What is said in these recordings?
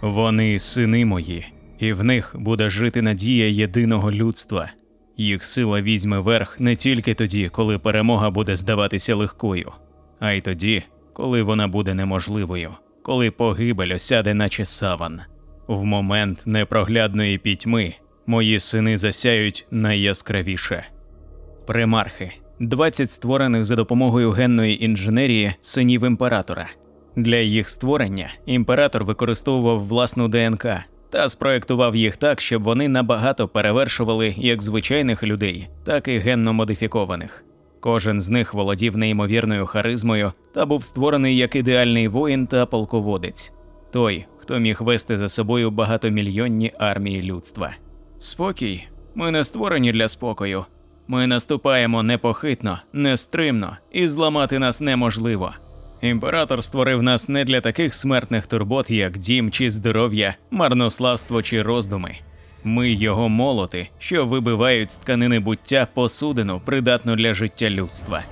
Вони сини мої, і в них буде жити надія єдиного людства. Їх сила візьме верх не тільки тоді, коли перемога буде здаватися легкою, а й тоді, коли вона буде неможливою, коли погибель осяде, наче саван. В момент непроглядної пітьми мої сини засяють найяскравіше. Примархи 20 створених за допомогою генної інженерії синів імператора. Для їх створення імператор використовував власну ДНК та спроектував їх так, щоб вони набагато перевершували як звичайних людей, так і генно модифікованих. Кожен з них володів неймовірною харизмою та був створений як ідеальний воїн та полководець, той, хто міг вести за собою багатомільйонні армії людства. Спокій, ми не створені для спокою. Ми наступаємо непохитно, нестримно, і зламати нас неможливо. Імператор створив нас не для таких смертних турбот, як дім чи здоров'я, марнославство чи роздуми. Ми його молоти, що вибивають з тканини буття посудину, придатну для життя людства.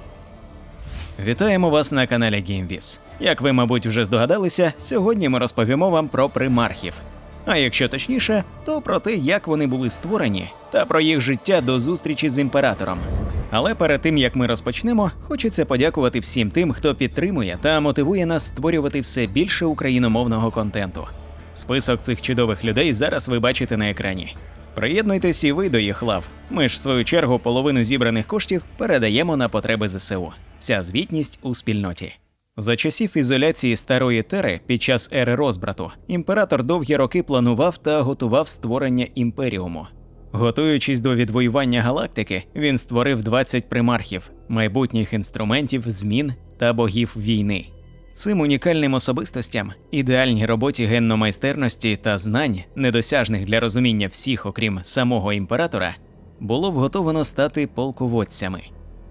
Вітаємо вас на каналі GameVis. Як ви, мабуть, вже здогадалися, сьогодні ми розповімо вам про примархів. А якщо точніше, то про те, як вони були створені, та про їх життя до зустрічі з імператором. Але перед тим як ми розпочнемо, хочеться подякувати всім тим, хто підтримує та мотивує нас створювати все більше україномовного контенту. Список цих чудових людей зараз ви бачите на екрані. Приєднуйтесь і ви до їх лав. Ми ж, в свою чергу, половину зібраних коштів передаємо на потреби ЗСУ. Вся звітність у спільноті. За часів ізоляції старої тери під час ери розбрату імператор довгі роки планував та готував створення імперіуму. Готуючись до відвоювання галактики, він створив 20 примархів, майбутніх інструментів, змін та богів війни. Цим унікальним особистостям, ідеальній роботі генномайстерності та знань, недосяжних для розуміння всіх, окрім самого імператора, було вготовано стати полководцями.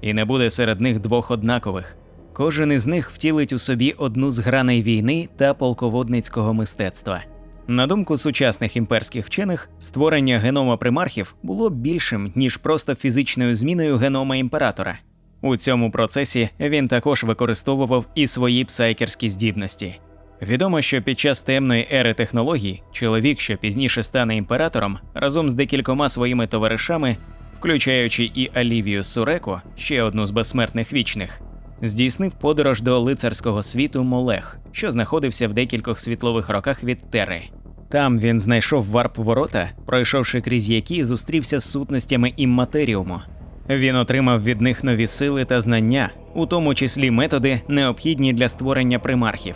І не буде серед них двох однакових. Кожен із них втілить у собі одну з граней війни та полководницького мистецтва. На думку сучасних імперських вчених, створення генома примархів було більшим, ніж просто фізичною зміною генома імператора. У цьому процесі він також використовував і свої псайкерські здібності. Відомо, що під час темної ери технологій чоловік, що пізніше стане імператором, разом з декількома своїми товаришами, включаючи і Алівію Суреко, ще одну з безсмертних вічних, здійснив подорож до лицарського світу Молех, що знаходився в декількох світлових роках від Тери. Там він знайшов варп ворота, пройшовши крізь які зустрівся з сутностями імматеріуму. Він отримав від них нові сили та знання, у тому числі методи, необхідні для створення примархів.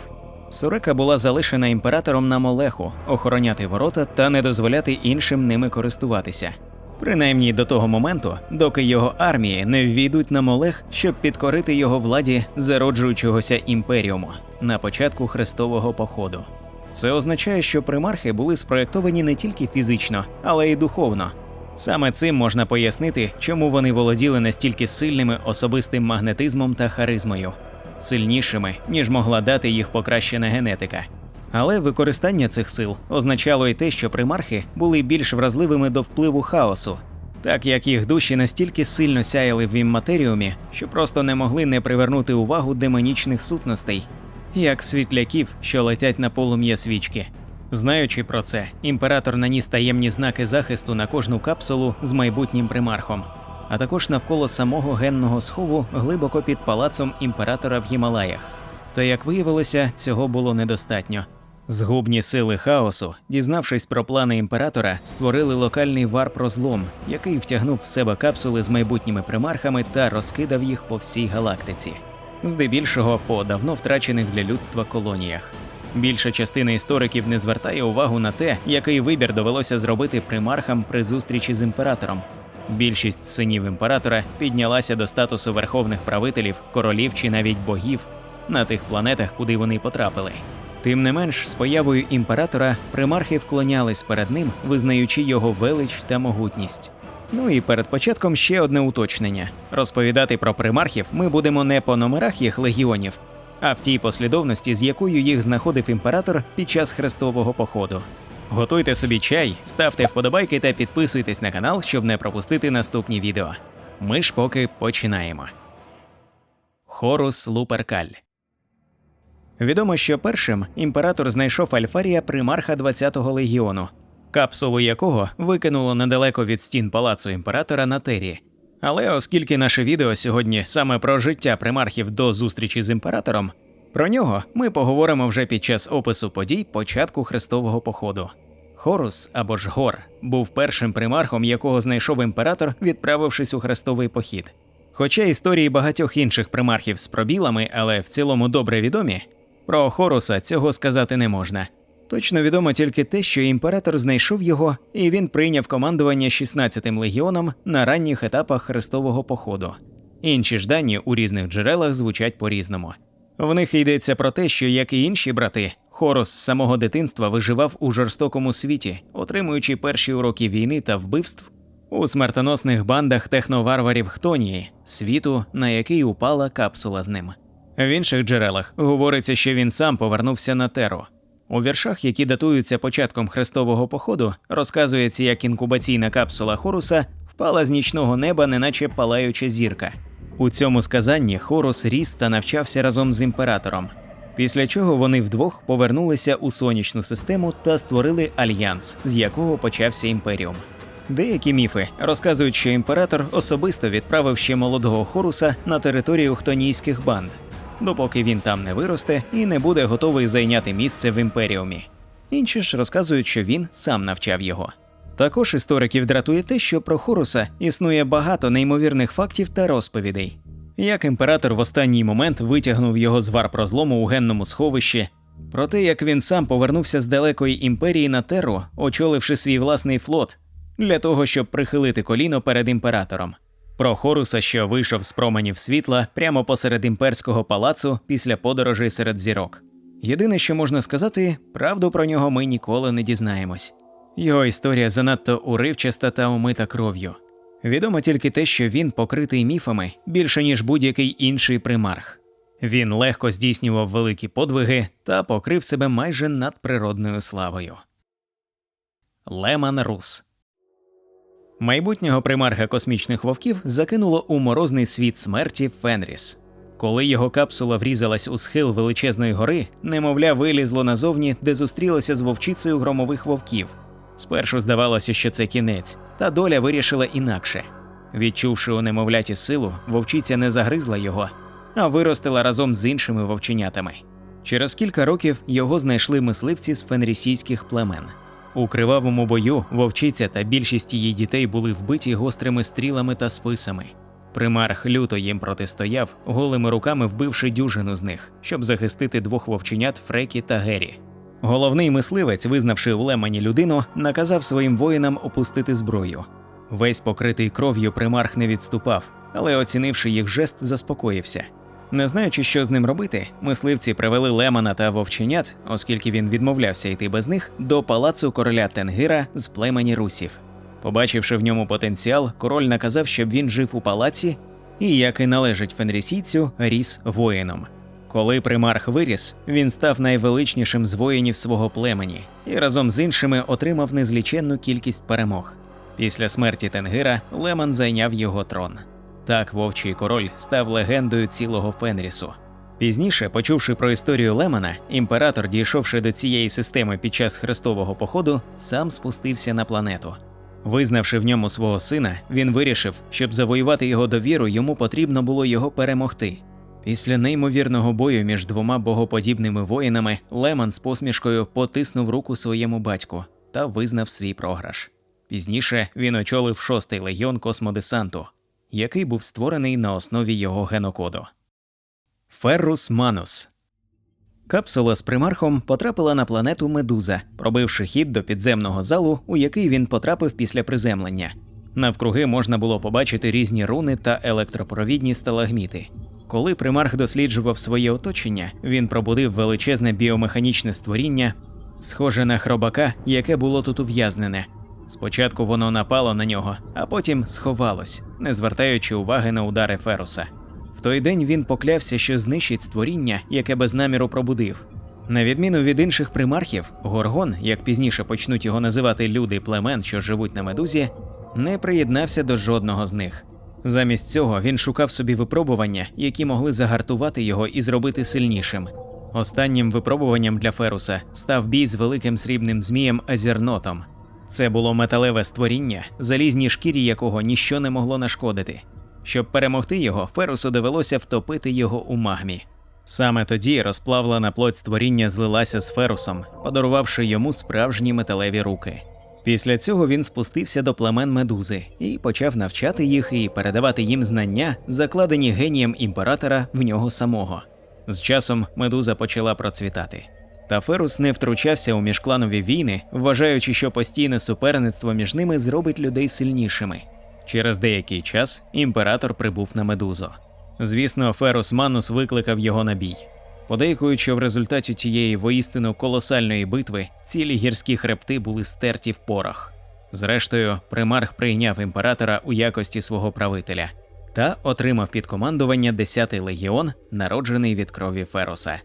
Сурека була залишена імператором на Молеху охороняти ворота та не дозволяти іншим ними користуватися. Принаймні до того моменту, доки його армії не ввійдуть на Молех, щоб підкорити його владі зароджуючогося імперіуму на початку хрестового походу. Це означає, що примархи були спроєктовані не тільки фізично, але й духовно. Саме цим можна пояснити, чому вони володіли настільки сильними особистим магнетизмом та харизмою, сильнішими, ніж могла дати їх покращена генетика. Але використання цих сил означало й те, що примархи були більш вразливими до впливу хаосу, так як їх душі настільки сильно сяяли в імматеріумі, що просто не могли не привернути увагу демонічних сутностей, як світляків, що летять на полум'я свічки. Знаючи про це, імператор наніс таємні знаки захисту на кожну капсулу з майбутнім примархом, а також навколо самого генного схову глибоко під палацом імператора в Гімалаях. Та як виявилося, цього було недостатньо. Згубні сили хаосу, дізнавшись про плани імператора, створили локальний варп-розлом, який втягнув в себе капсули з майбутніми примархами та розкидав їх по всій галактиці, здебільшого по давно втрачених для людства колоніях. Більша частина істориків не звертає увагу на те, який вибір довелося зробити примархам при зустрічі з імператором. Більшість синів імператора піднялася до статусу верховних правителів, королів чи навіть богів на тих планетах, куди вони потрапили. Тим не менш, з появою імператора примархи вклонялись перед ним, визнаючи його велич та могутність. Ну і перед початком ще одне уточнення: розповідати про примархів ми будемо не по номерах їх легіонів, а в тій послідовності, з якою їх знаходив імператор під час хрестового походу. Готуйте собі чай, ставте вподобайки та підписуйтесь на канал, щоб не пропустити наступні відео. Ми ж поки починаємо. Хорус Луперкаль Відомо, що першим імператор знайшов Альфарія примарха 20-го легіону, капсулу якого викинуло недалеко від стін палацу імператора на Тері. Але оскільки наше відео сьогодні саме про життя примархів до зустрічі з імператором, про нього ми поговоримо вже під час опису подій початку хрестового походу. Хорус або ж Гор був першим примархом, якого знайшов імператор, відправившись у хрестовий похід. Хоча історії багатьох інших примархів з пробілами, але в цілому добре відомі, про Хоруса цього сказати не можна. Точно відомо тільки те, що імператор знайшов його, і він прийняв командування 16-тим легіоном на ранніх етапах хрестового походу. Інші ж дані у різних джерелах звучать по-різному. В них йдеться про те, що, як і інші брати, Хорус з самого дитинства виживав у жорстокому світі, отримуючи перші уроки війни та вбивств у смертоносних бандах техноварварів Хтонії, світу, на який упала капсула з ним. В інших джерелах говориться, що він сам повернувся на теру. У віршах, які датуються початком хрестового походу, розказується, як інкубаційна капсула Хоруса впала з нічного неба, неначе палаюча зірка. У цьому сказанні Хорус ріс та навчався разом з імператором. Після чого вони вдвох повернулися у сонячну систему та створили альянс, з якого почався імперіум. Деякі міфи розказують, що імператор особисто відправив ще молодого Хоруса на територію хтонійських банд, допоки він там не виросте і не буде готовий зайняти місце в імперіумі. Інші ж розказують, що він сам навчав його. Також істориків дратує те, що про Хоруса існує багато неймовірних фактів та розповідей. Як імператор в останній момент витягнув його з вар прозлому у генному сховищі, про те, як він сам повернувся з далекої імперії на теру, очоливши свій власний флот, для того, щоб прихилити коліно перед імператором. Про Хоруса, що вийшов з променів світла прямо посеред імперського палацу після подорожей серед зірок. Єдине, що можна сказати, правду про нього ми ніколи не дізнаємось. Його історія занадто уривчаста та умита кров'ю. Відомо тільки те, що він покритий міфами більше ніж будь-який інший примарх. Він легко здійснював великі подвиги та покрив себе майже надприродною славою. Леман Рус Майбутнього примарха космічних вовків закинуло у морозний світ смерті Фенріс. Коли його капсула врізалась у схил величезної гори, немовля вилізло назовні, де зустрілося з вовчицею громових вовків. Спершу здавалося, що це кінець, та доля вирішила інакше. Відчувши у немовляті силу, вовчиця не загризла його, а виростила разом з іншими вовченятами. Через кілька років його знайшли мисливці з фенрісійських племен. У кривавому бою вовчиця та більшість її дітей були вбиті гострими стрілами та списами. Примарх люто їм протистояв, голими руками вбивши дюжину з них, щоб захистити двох вовченят Фрекі та Гері. Головний мисливець, визнавши у Лемані людину, наказав своїм воїнам опустити зброю. Весь покритий кров'ю примарх не відступав, але, оцінивши їх жест, заспокоївся. Не знаючи, що з ним робити, мисливці привели Лемана та вовченят, оскільки він відмовлявся йти без них, до палацу короля Тенгира з племені русів. Побачивши в ньому потенціал, король наказав, щоб він жив у палаці і, як і належить фенрісійцю, ріс воїном. Коли примарх виріс, він став найвеличнішим з воїнів свого племені і разом з іншими отримав незліченну кількість перемог. Після смерті Тенгира Леман зайняв його трон. Так вовчий король став легендою цілого Фенрісу. Пізніше, почувши про історію Лемана, імператор, дійшовши до цієї системи під час хрестового походу, сам спустився на планету. Визнавши в ньому свого сина, він вирішив, щоб завоювати його довіру, йому потрібно було його перемогти. Після неймовірного бою між двома богоподібними воїнами Леман з посмішкою потиснув руку своєму батьку та визнав свій програш. Пізніше він очолив шостий легіон космодесанту, який був створений на основі його генокоду. Феррус Манус Капсула з примархом потрапила на планету Медуза, пробивши хід до підземного залу, у який він потрапив після приземлення. Навкруги можна було побачити різні руни та електропровідні сталагміти. Коли примарх досліджував своє оточення, він пробудив величезне біомеханічне створіння, схоже на хробака, яке було тут ув'язнене. Спочатку воно напало на нього, а потім сховалось, не звертаючи уваги на удари Феруса. В той день він поклявся, що знищить створіння, яке без наміру пробудив. На відміну від інших примархів, Горгон, як пізніше почнуть його називати люди племен, що живуть на медузі, не приєднався до жодного з них. Замість цього він шукав собі випробування, які могли загартувати його і зробити сильнішим. Останнім випробуванням для Феруса став бій з великим срібним змієм Азернотом. Це було металеве створіння, залізній шкірі якого ніщо не могло нашкодити. Щоб перемогти його, Ферусу довелося втопити його у магмі. Саме тоді розплавлена плоть створіння злилася з Ферусом, подарувавши йому справжні металеві руки. Після цього він спустився до племен медузи і почав навчати їх і передавати їм знання, закладені генієм імператора в нього самого. З часом медуза почала процвітати. Та Ферус не втручався у міжкланові війни, вважаючи, що постійне суперництво між ними зробить людей сильнішими. Через деякий час імператор прибув на медузу. Звісно, Ферус Манус викликав його на бій. Подейкують, що в результаті тієї воістину колосальної битви цілі гірські хребти були стерті в порох. Зрештою, примарх прийняв імператора у якості свого правителя та отримав під командування 10-й легіон, народжений від крові Фероса.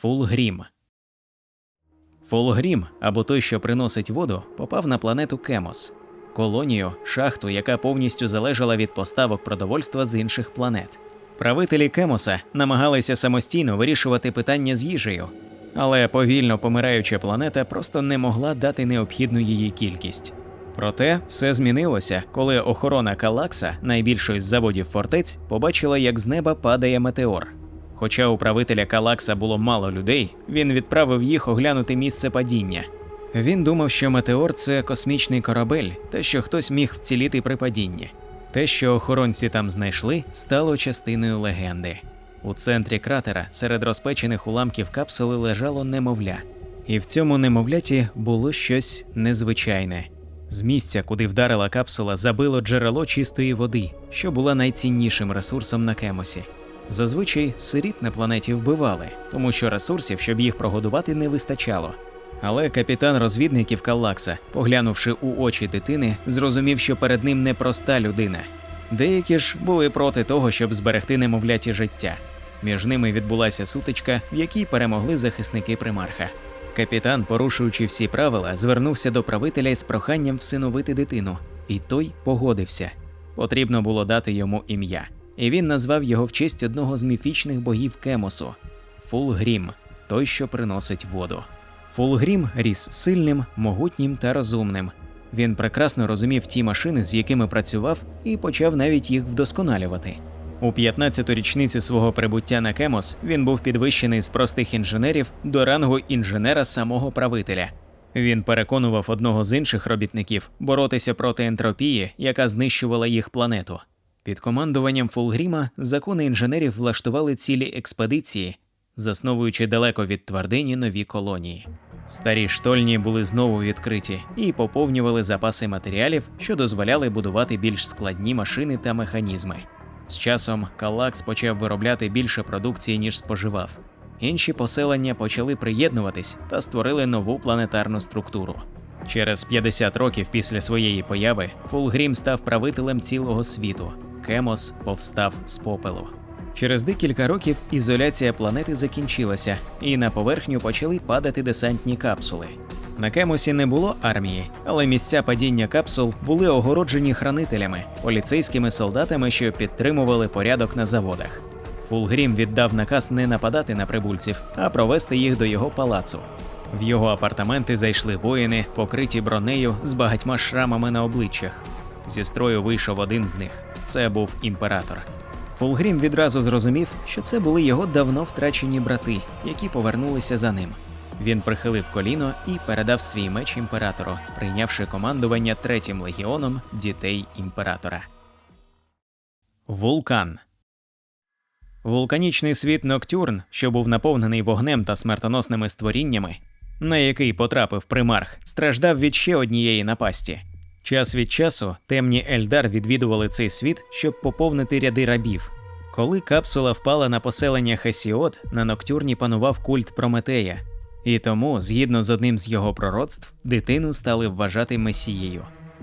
Фулгрім Фулгрім, або той, що приносить воду, попав на планету Кемос, колонію, шахту, яка повністю залежала від поставок продовольства з інших планет. Правителі Кемоса намагалися самостійно вирішувати питання з їжею, але повільно помираюча планета просто не могла дати необхідну її кількість. Проте все змінилося, коли охорона Калакса, найбільшої з заводів фортець, побачила, як з неба падає метеор. Хоча у правителя Калакса було мало людей, він відправив їх оглянути місце падіння. Він думав, що метеор це космічний корабель, та що хтось міг вціліти при падінні. Те, що охоронці там знайшли, стало частиною легенди. У центрі кратера серед розпечених уламків капсули лежало немовля, і в цьому немовляті було щось незвичайне. З місця, куди вдарила капсула, забило джерело чистої води, що була найціннішим ресурсом на кемосі. Зазвичай сиріт на планеті вбивали, тому що ресурсів, щоб їх прогодувати, не вистачало. Але капітан розвідників Каллакса, поглянувши у очі дитини, зрозумів, що перед ним не проста людина. Деякі ж були проти того, щоб зберегти немовляті життя. Між ними відбулася сутичка, в якій перемогли захисники примарха. Капітан, порушуючи всі правила, звернувся до правителя із проханням всиновити дитину, і той погодився. Потрібно було дати йому ім'я, і він назвав його в честь одного з міфічних богів Кемосу Фулгрім, той, що приносить воду. Фулгрім ріс сильним, могутнім та розумним. Він прекрасно розумів ті машини, з якими працював, і почав навіть їх вдосконалювати. У 15-ту річницю свого прибуття на Кемос він був підвищений з простих інженерів до рангу інженера самого правителя. Він переконував одного з інших робітників боротися проти ентропії, яка знищувала їх планету. Під командуванням Фулгріма закони інженерів влаштували цілі експедиції, засновуючи далеко від твердині нові колонії. Старі штольні були знову відкриті і поповнювали запаси матеріалів, що дозволяли будувати більш складні машини та механізми. З часом Калакс почав виробляти більше продукції, ніж споживав. Інші поселення почали приєднуватись та створили нову планетарну структуру. Через 50 років після своєї появи Фулгрім став правителем цілого світу. Кемос повстав з попелу. Через декілька років ізоляція планети закінчилася, і на поверхню почали падати десантні капсули. На Кемосі не було армії, але місця падіння капсул були огороджені хранителями, поліцейськими солдатами, що підтримували порядок на заводах. Фулгрім віддав наказ не нападати на прибульців, а провести їх до його палацу. В його апартаменти зайшли воїни, покриті бронею з багатьма шрамами на обличчях. Зі строю вийшов один з них це був імператор. Фулгрім відразу зрозумів, що це були його давно втрачені брати, які повернулися за ним. Він прихилив коліно і передав свій меч імператору, прийнявши командування третім легіоном дітей імператора. Вулкан Вулканічний світ Ноктюрн, що був наповнений вогнем та смертоносними створіннями, на який потрапив примарх, страждав від ще однієї напасті. Час від часу темні Ельдар відвідували цей світ, щоб поповнити ряди рабів. Коли капсула впала на поселення Хесіот, на Ноктюрні панував культ Прометея, і тому, згідно з одним з його пророцтв, дитину стали вважати месією.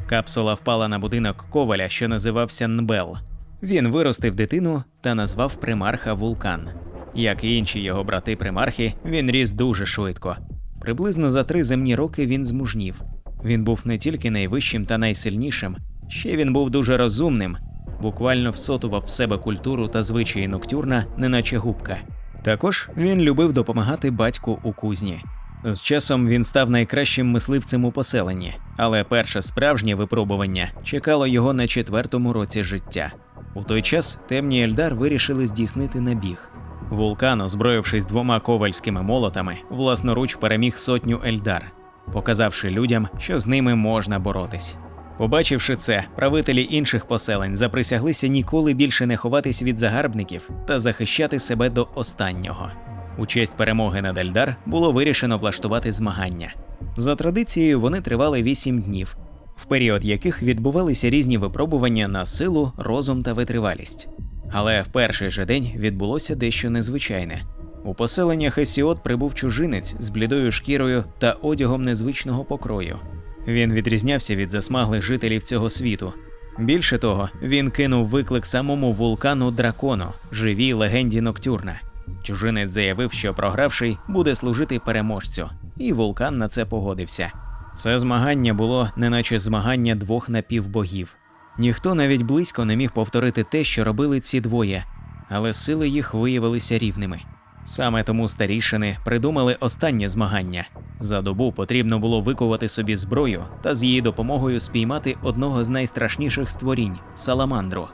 Капсула впала на будинок коваля, що називався Нбел. Він виростив дитину та назвав примарха Вулкан. Як і інші його брати примархи, він ріс дуже швидко. Приблизно за три земні роки він змужнів. Він був не тільки найвищим та найсильнішим, ще він був дуже розумним, буквально всотував в себе культуру та звичаї ноктюрна, неначе губка. Також він любив допомагати батьку у кузні. З часом він став найкращим мисливцем у поселенні, але перше справжнє випробування чекало його на четвертому році життя. У той час темні Ельдар вирішили здійснити набіг. Вулкан, озброївшись двома ковальськими молотами, власноруч переміг сотню Ельдар, показавши людям, що з ними можна боротись. Побачивши це, правителі інших поселень заприсяглися ніколи більше не ховатись від загарбників та захищати себе до останнього. У честь перемоги над Ельдар було вирішено влаштувати змагання. За традицією, вони тривали вісім днів, в період яких відбувалися різні випробування на силу, розум та витривалість. Але в перший же день відбулося дещо незвичайне. У поселення Хесіот прибув чужинець з блідою шкірою та одягом незвичного покрою. Він відрізнявся від засмаглих жителів цього світу. Більше того, він кинув виклик самому вулкану Дракону, живій легенді Ноктюрна. Чужинець заявив, що програвший буде служити переможцю, і вулкан на це погодився. Це змагання було неначе змагання двох напівбогів. Ніхто навіть близько не міг повторити те, що робили ці двоє, але сили їх виявилися рівними. Саме тому старішини придумали останнє змагання. За добу потрібно було викувати собі зброю та з її допомогою спіймати одного з найстрашніших створінь саламандру.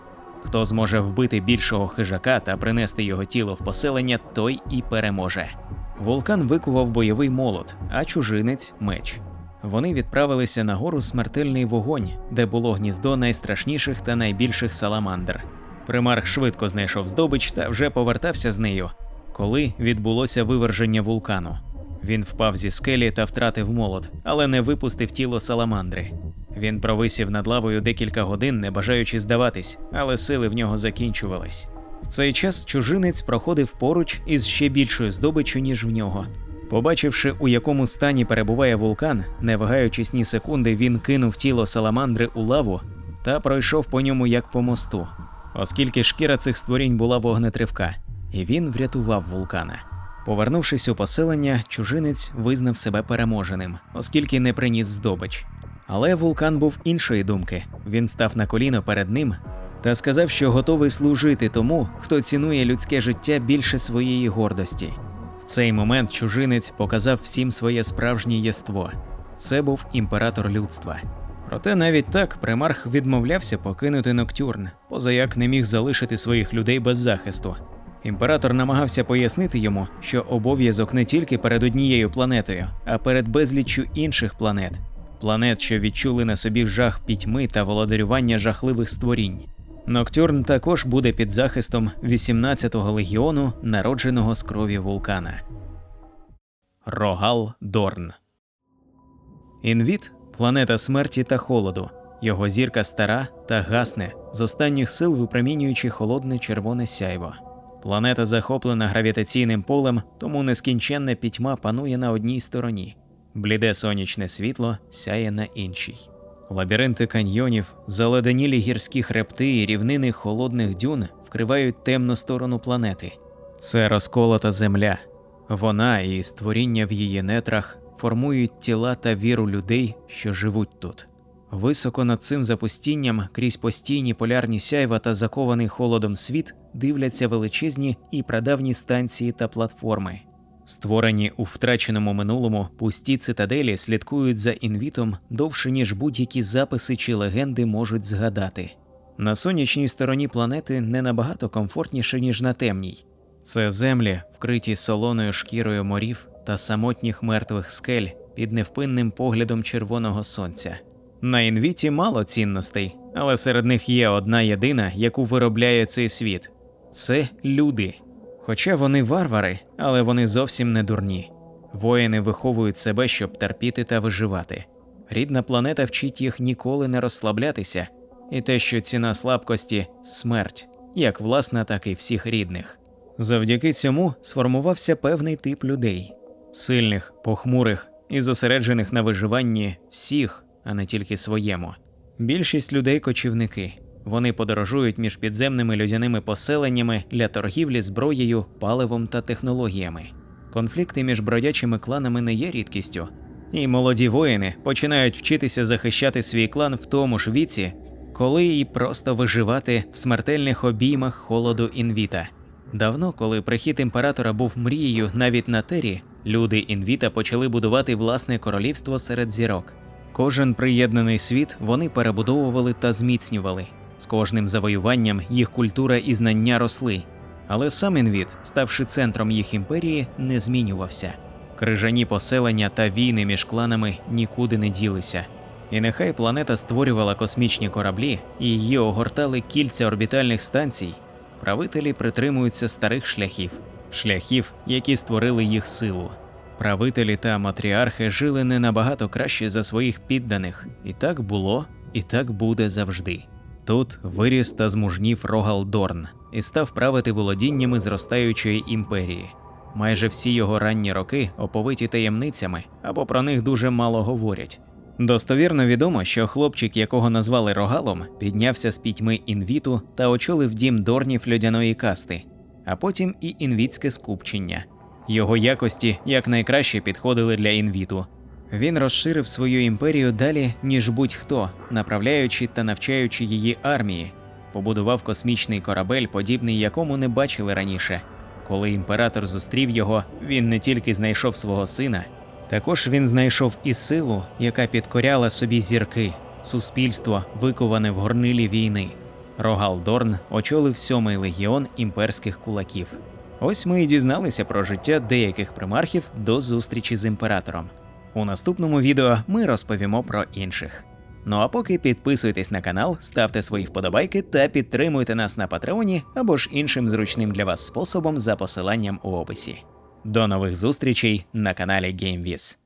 Хто зможе вбити більшого хижака та принести його тіло в поселення, той і переможе. Вулкан викував бойовий молот, а чужинець меч. Вони відправилися на гору смертельний вогонь, де було гніздо найстрашніших та найбільших саламандр. Примарх швидко знайшов здобич та вже повертався з нею, коли відбулося виверження вулкану. Він впав зі скелі та втратив молот, але не випустив тіло саламандри. Він провисів над лавою декілька годин, не бажаючи здаватись, але сили в нього закінчувались. В цей час чужинець проходив поруч із ще більшою здобиччю, ніж в нього. Побачивши, у якому стані перебуває вулкан, не вагаючись ні секунди, він кинув тіло саламандри у лаву та пройшов по ньому як по мосту, оскільки шкіра цих створінь була вогнетривка, і він врятував вулкана. Повернувшись у поселення, чужинець визнав себе переможеним, оскільки не приніс здобич. Але вулкан був іншої думки. Він став на коліно перед ним та сказав, що готовий служити тому, хто цінує людське життя більше своєї гордості. В цей момент чужинець показав всім своє справжнє єство. Це був імператор людства. Проте навіть так примарх відмовлявся покинути Ноктюрн, позаяк не міг залишити своїх людей без захисту. Імператор намагався пояснити йому, що обов'язок не тільки перед однією планетою, а перед безліччю інших планет, планет, що відчули на собі жах пітьми та володарювання жахливих створінь. Ноктюрн також буде під захистом 18-го легіону, народженого з крові вулкана. Рогал Дорн Інвіт планета смерті та холоду. Його зірка стара та гасне, з останніх сил випромінюючи холодне червоне сяйво. Планета захоплена гравітаційним полем, тому нескінченна пітьма панує на одній стороні. Бліде сонячне світло сяє на іншій. Лабіринти каньйонів, заледенілі гірські хребти і рівнини холодних дюн вкривають темну сторону планети. Це розколота земля. Вона і створіння в її нетрах формують тіла та віру людей, що живуть тут. Високо над цим запустінням, крізь постійні полярні сяйва та закований холодом світ, дивляться величезні і прадавні станції та платформи. Створені у втраченому минулому, пусті цитаделі слідкують за інвітом довше, ніж будь-які записи чи легенди можуть згадати. На сонячній стороні планети не набагато комфортніше, ніж на темній. Це землі, вкриті солоною шкірою морів та самотніх мертвих скель під невпинним поглядом червоного сонця. На інвіті мало цінностей, але серед них є одна єдина, яку виробляє цей світ це люди. Хоча вони варвари, але вони зовсім не дурні. Воїни виховують себе, щоб терпіти та виживати. Рідна планета вчить їх ніколи не розслаблятися, і те, що ціна слабкості смерть, як власна, так і всіх рідних. Завдяки цьому сформувався певний тип людей сильних, похмурих і зосереджених на виживанні всіх, а не тільки своєму. Більшість людей кочівники. Вони подорожують між підземними людяними поселеннями для торгівлі зброєю, паливом та технологіями. Конфлікти між бродячими кланами не є рідкістю, і молоді воїни починають вчитися захищати свій клан в тому ж віці, коли і просто виживати в смертельних обіймах холоду інвіта. Давно, коли прихід імператора був мрією навіть на Тері, люди інвіта почали будувати власне королівство серед зірок. Кожен приєднаний світ вони перебудовували та зміцнювали. З кожним завоюванням їх культура і знання росли. Але сам інвіт, ставши центром їх імперії, не змінювався. Крижані поселення та війни між кланами нікуди не ділися. І нехай планета створювала космічні кораблі і її огортали кільця орбітальних станцій, правителі притримуються старих шляхів, шляхів, які створили їх силу. Правителі та матріархи жили не набагато краще за своїх підданих, і так було, і так буде завжди. Тут виріс та змужнів Рогал Дорн і став правити володіннями зростаючої імперії. Майже всі його ранні роки оповиті таємницями або про них дуже мало говорять. Достовірно відомо, що хлопчик, якого назвали Рогалом, піднявся з пітьми інвіту та очолив дім Дорнів льодяної касти, а потім і інвітське скупчення. Його якості якнайкраще підходили для інвіту. Він розширив свою імперію далі, ніж будь-хто, направляючи та навчаючи її армії, побудував космічний корабель, подібний якому не бачили раніше. Коли імператор зустрів його, він не тільки знайшов свого сина, також він знайшов і силу, яка підкоряла собі зірки, суспільство, виковане в горнилі війни. Рогал Дорн очолив сьомий легіон імперських кулаків. Ось ми і дізналися про життя деяких примархів до зустрічі з імператором. У наступному відео ми розповімо про інших. Ну а поки підписуйтесь на канал, ставте свої вподобайки та підтримуйте нас на Патреоні або ж іншим зручним для вас способом за посиланням у описі. До нових зустрічей на каналі GameViz.